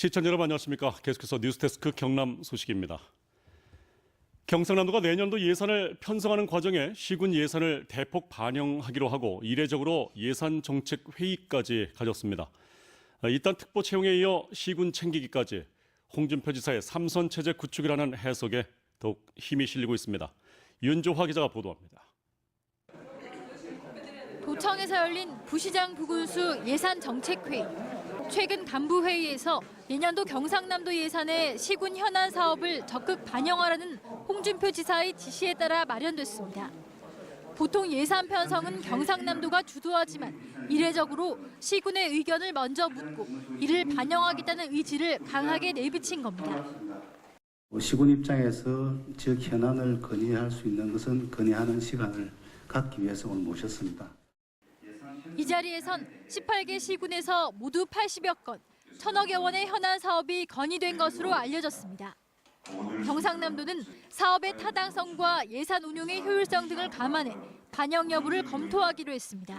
시청자 여러분 안녕하십니까. 계속해서 뉴스데스크 경남 소식입니다. 경상남도가 내년도 예산을 편성하는 과정에 시군 예산을 대폭 반영하기로 하고 이례적으로 예산 정책 회의까지 가졌습니다. 이딴 특보 채용에 이어 시군 챙기기까지 홍준표 지사의 삼선 체제 구축이라는 해석에 더욱 힘이 실리고 있습니다. 윤조화 기자가 보도합니다. 도청에서 열린 부시장 부군수 예산 정책 회의. 최근 간부 회의에서 내년도 경상남도 예산에 시군 현안 사업을 적극 반영하라는 홍준표 지사의 지시에 따라 마련됐습니다. 보통 예산 편성은 경상남도가 주도하지만 이례적으로 시군의 의견을 먼저 묻고 이를 반영하겠다는 의지를 강하게 내비친 겁니다. 시군 입장에서 지역 현안을 건의할 수 있는 것은 건의하는 시간을 갖기 위해서 오늘 모셨습니다. 이 자리에선 18개 시군에서 모두 80여 건, 천억여 원의 현안 사업이 건의된 것으로 알려졌습니다. 경상남도는 사업의 타당성과 예산 운용의 효율성 등을 감안해 반영 여부를 검토하기로 했습니다.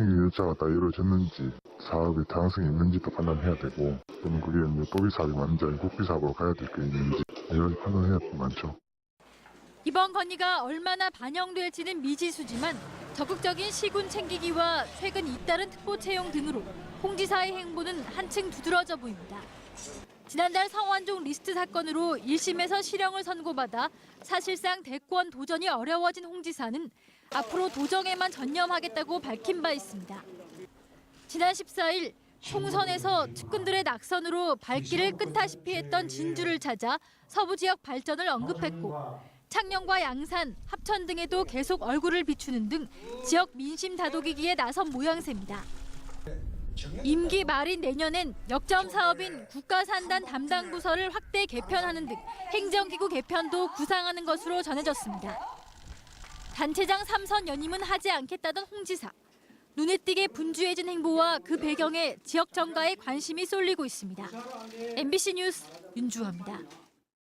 행위 절차가 다 이루어졌는지 사업이 타당성이 있는지도 판단해야 되고 또는 그게 이제 도비 사업이 맞는지 국비 사업으로 가야 될 게 있는지 가지 판단해야 많죠. 이번 건의가 얼마나 반영될지는 미지수지만 적극적인 시군 챙기기와 최근 잇따른 특보 채용 등으로 홍 지사의 행보는 한층 두드러져 보입니다. 지난달 성완종 리스트 사건으로 1심에서 실형을 선고받아 사실상 대권 도전이 어려워진 홍 지사는 앞으로 도정에만 전념하겠다고 밝힌 바 있습니다. 지난 14일 총선에서 측근들의 낙선으로 발길을 끈다시피 했던 진주를 찾아 서부 지역 발전을 언급했고 창녕과 양산, 합천 등에도 계속 얼굴을 비추는 등 지역 민심 다독이기에 나선 모양새입니다. 임기 말인 내년엔 역점 사업인 국가산단 담당 부서를 확대 개편하는 등 행정기구 개편도 구상하는 것으로 전해졌습니다. 단체장 삼선 연임은 하지 않겠다던 홍 지사. 눈에 띄게 분주해진 행보와 그 배경에 지역 정가에 관심이 쏠리고 있습니다. MBC 뉴스 윤주화입니다.